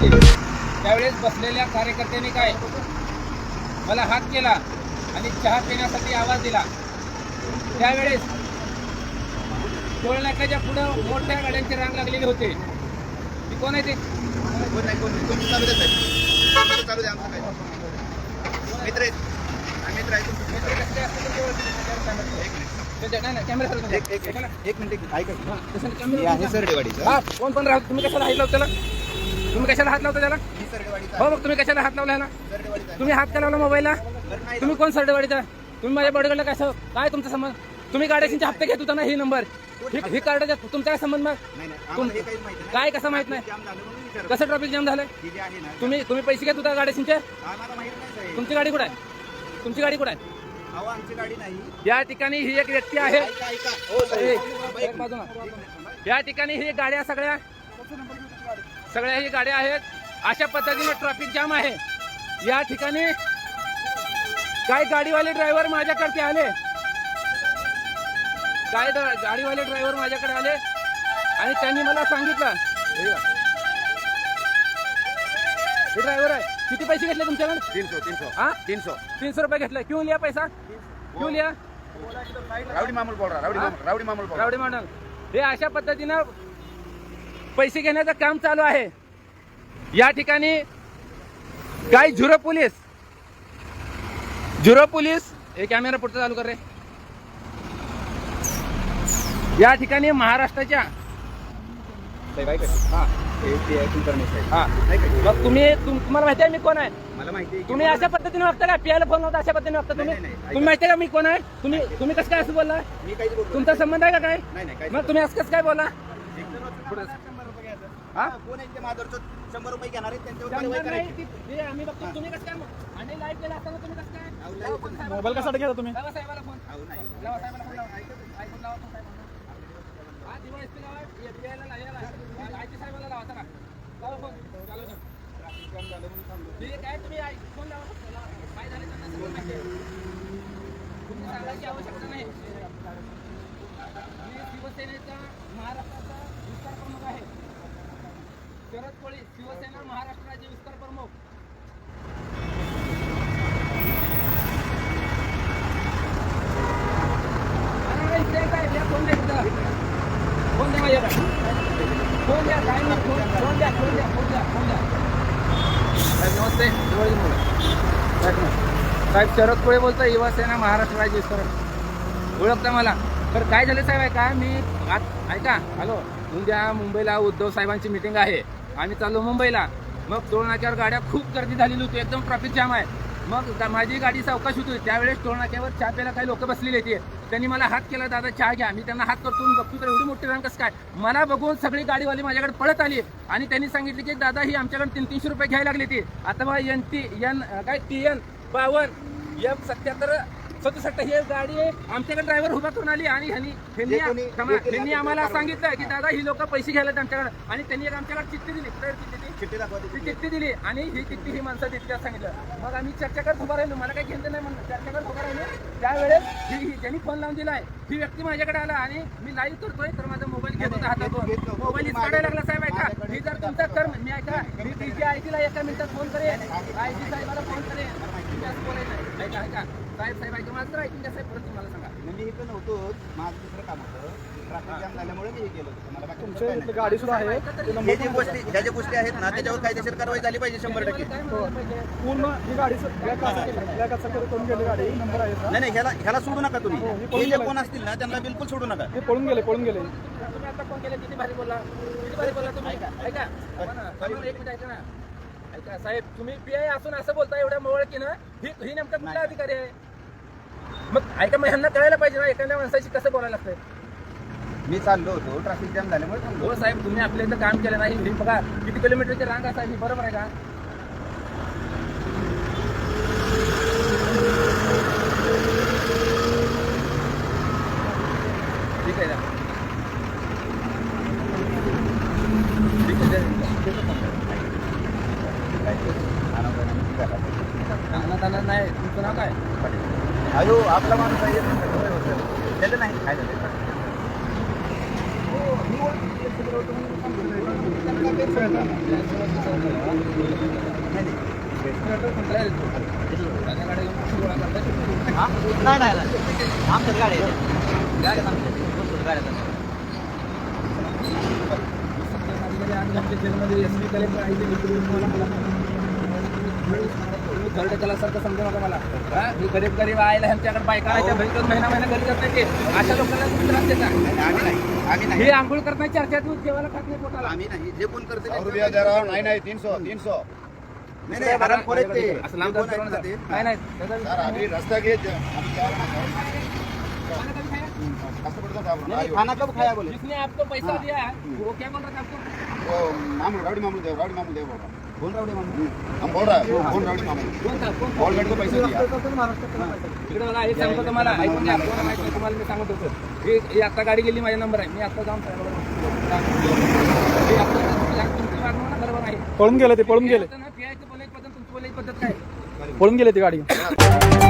होती. त्यावेळेस बसलेल्या कार्यकर्त्यांनी काय? मला हात केला आणि चहा पिण्यासाठी आवाज दिला. त्यावेळेस टोल नाक्याच्या पुढं मोठ्या गाड्यांची रांग लागलेली होती. ती कोण आहे ते? मित्र? एक मिनिट. ऐका. सरडेवाडीचं. हा कोण पण राहत तुम्ही कशाला हात लावता त्याला तुम्ही कशाला हात लावता त्याला? ही. मग तुम्ही कशाला हात लावला ना. तुम्ही हात का लावला मोबाईलला? तुम्ही कोण सरडेवाडीचा? तुम्ही माझ्या बॉडीकडला काय स- काय तुमचा संबंध? तुम्ही गाड्याचे हप्ते घेत होता ना ही नंबर? ही कार्ड तुमचा काय संबंध? मग काय कसं माहीत नाही. कसं ट्रॅफिक जाम झालं? तुम्ही तुम्ही पैसे घेत होता गाड्याचे तुमची गाडी कुठे आहे? तुमची गाडी कुठे आहे? या ठिकाणी ही एक व्यक्ती आहे. हो. या ठिकाणी ही गाड्या सगळ्या सगळ्या ही गाड्या आहेत. अशा पद्धतीने ट्रॅफिक जाम आहे. या ठिकाणी काही गाडीवाले ड्रायव्हर माझ्याकडे आले? काय गाडीवाले ड्रायव्हर माझ्याकडे आले? आणि त्यांनी मला सांगितलं हे ड्रायव्हर आहे. किती पैसे घेतले तुमच्याकडे? तीनशे तीनशे. हा? तीनशे. तीनशे रुपये घेतले. क्यों लिया पैसा. क्यों लिया. रावडी मामूल बोल रावडी मामूल रावडी मामूल रावडी मॉडल हे अशा पद्धतीनं पैसे घेण्याचं काम चालू आहे. या ठिकाणी काही झुरो पोलीस झुरो पोलीस हे कॅमेरा पुढचा चालू कर रे. या ठिकाणी महाराष्ट्राच्या मग तुम्ही तुम- तुम्हाला माहिती आहे मी कोण आहे? मला माहिती तुम्ही अशा पद्धतीने वागता का? पियाला फोन होता अशा पद्धतीने वागता तुम्ही. तुम्ही माहिती आहे का मी कोण आहे? तुम्ही तुम्ही कसं काय असं बोलला? तुमचा संबंध आहे का काय? मग तुम्ही असं कसं काय बोला हा कोण आहे ते शंभर रुपये घेणार आहेत त्यांच्यावर कारवाई शंभर नाही, करायची ती- ते आम्ही बघतो तुम्ही कसं काय मग? आणि लाईव्ह केला असताना तुम्ही कसं काय? अहो, लावा फोन साहेबाला. मोबाईल कशासाठी घेता तुम्ही लावा साहेबाला फोन. अहो, नाही. लावा साहेबाला फोन लावा. ऐकून लावा फोन साहेबाला. हा, दिवा इस्त्री लावा. FBI ला लावा, याला. IT साहेबाला लावा, चला. लावा फोन. चालू द्या. ठीक आहे, तुम्ही फोन लावा फक्त, लावा. काय झालं त्यांना सगळं माहिती आहे. तुम्ही सांगायची आवश्यकता नाही मी शिवसेनेचा महाराष्ट्राचा आहे कोळी शिवसेना महाराष्ट्र राज्य विस्तार प्रमुख. काय? द्या, द्या द्या द्या, काय फोन- द्या, द्या, द्या, फोन द्या. साहेब, नमस्ते. साहेब, शरद कोळे बोलतोय युवासेना महाराष्ट्र राज्य विस्तार ओळखता मला. तर काय झालं साहेब आहे का मी ऐका. हॅलो. उद्या मुंबईला उद्धव साहेबांची मिटिंग आहे. आम्ही चाललो मुंबईला. मग टोळनाक्यावर गाड्या खूप गर्दी झालेली होती. एकदम ट्रॅफिक जाम आहे. मग माझी गाडी सावकाश होती. त्यावेळेस टोळनाक्यावर चहा प्यायला काही लोक बसलेले होते. त्यांनी मला हात केला दादा चहा घ्या. मी त्यांना हात करतो बघतो तर एवढी मोठी रांग कसं काय? मला बघून सगळी गाडीवाली माझ्याकडे पळत आली. आणि त्यांनी सांगितले की दादा ही आमच्याकडे तीन तीनशे रुपये घ्यायला लागले ते. आता मग एन टी एन काय टी एन बावन एम सत्याहत्तर सदुसष्ट ही गाडी आहे. आमच्याकडे ड्रायव्हर उभा करून आली आणि ह्यांनी ह्यांनी जे कोणी- थांबा, जे केलं ह्यांनी ते आम्हाला सांगितलं की दादा ही लोक पैसे घ्यायला आमच्याकडे. आणि त्यांनी एक आमच्याकडे चिठ्ठी दिली. कुठे चिठ्ठी? दिली चिठ्ठी. दिली. आणि ही चिठ्ठी ही माणसं तितक्यात सांगितलं मग आम्ही चर्चा करत उभा राहिलो. मला काही घेतलं नाही म्हणून चर्चा करत उभा राहिलो. त्यावेळेस ही ज्यांनी फोन लावून दिलाय ही व्यक्ती माझ्याकडे आला आणि मी लाईव्ह करतोय. तर माझा मोबाईल घेत होता नव्हतो. मोबाईल काढायला लागला साहेब ऐका. मी जर तुमचा कर्म मी ऐका. मी ती आय टीला एका मिनिटात फोन करेन. आय टी साहेबाला फोन करेन. बोलायचं. ऐका ऐका. साहेब साहेब ऐका माझं तर ऐकून साहेब परत तुम्हाला सांगा. म्हणजे इथं नव्हतो माझं दुसरं काम होतं. ट्रॅफिक जाम झाल्यामुळे मी हे केलं होतं. मला बाकी तुमच्या काय इथली नाही. गाडी सुद्धा आहे ते हे नंबर जे गोष्टी ज्या गोष्टी आहेत ना त्याच्यावर कायदेशीर कारवाई झाली पाहिजे शंभर टक्के. काय म्हणायला पाहिजे पूर्ण ही गाडी ब्लॅक ब्लॅक करून गेली गाडी. नंबर आहे नाही नाही ह्याला ह्याला सोडू नका तुम्ही. हो, हे हे जे. कोण असतील ना त्यांना बिलकुल सोडू नका. ते पळून गेले पळून गेले. तुम्ही आता फोन केला? किती भारी बोलला. किती भारी बोलला तुम्ही? ऐका हो ना, एक मिनिट ऐका ना. ऐका साहेब तुम्ही पी आय असून असं बोलता एवढ्या मोवळ की ना ही ही नेमका कुठला अधिकारी आहे? मग ऐका मग ह्यांना कळायला पाहिजे ना एखाद्या माणसाशी कसं बोलायला लागतंय? मी चाललो होतो ट्रॅफिक जाम झाल्यामुळे थांबलो. हो साहेब तुम्ही आपल्या इथं काम केलं नाही. ही बघा किती किलोमीटरची रांग असा ही बरोबर आहे का ठीक आहे ना ठीक आहे, द्या. काय ते? अनावधानाने झालं. जाणार नाही तुमचं नाव काय अयो आपला माणूस आहे होय होतं. त्याचं नाही काय झालं नाही नाही आमच्याच गाडी गाडी गाड्या थर्ड क्लाससारखं समजू नका मला. हा? मी गरीब गरीब आयला ह्यांच्याकडे बायका आहे, त्या महिना महिना घरी जात नाही ते. अशा लोकांना तुम्ही त्रास देता. आम्ही नाही आम्ही हे नाही आंघोळ करण्याची चर्चा तू जेवायला खात नाही पोटाला. आम्ही नाही. जे कोण करते सौ रुपया हूँ नहीं नहीं तीन सौ तीन सौ नाही नाही हराम खोर आहेत ते. असं लांब करू नका. ते नाही नाही सर अभी रास्ता हैं नाही, नाही, खाना कब खाया बोले? जिसने आपको पैसा दिया है वो क्या बोल रहा था आपको? वो मामू राउडी मामू देव राउडी मामू देव बोल रहा हम बोल रहा है कौन राउडी मामू कोण था ऑलरेडी को पैसा दिया। इकडे बघा हे सांगतो तुम्हाला ऐकून घ्या कोण माहित नाही तुम्हाला मी सांगत होतो. ही ही आता गाडी गेली माझा नंबर आहे. मी आता जाऊन साहेबाला हे आता- तुमची वागणूक ना बरोबर आहे. पळून गेले ते पळून गेले. पद्धत तुमची बोलायची पद्धत काय? पळून गेले ती गाडी.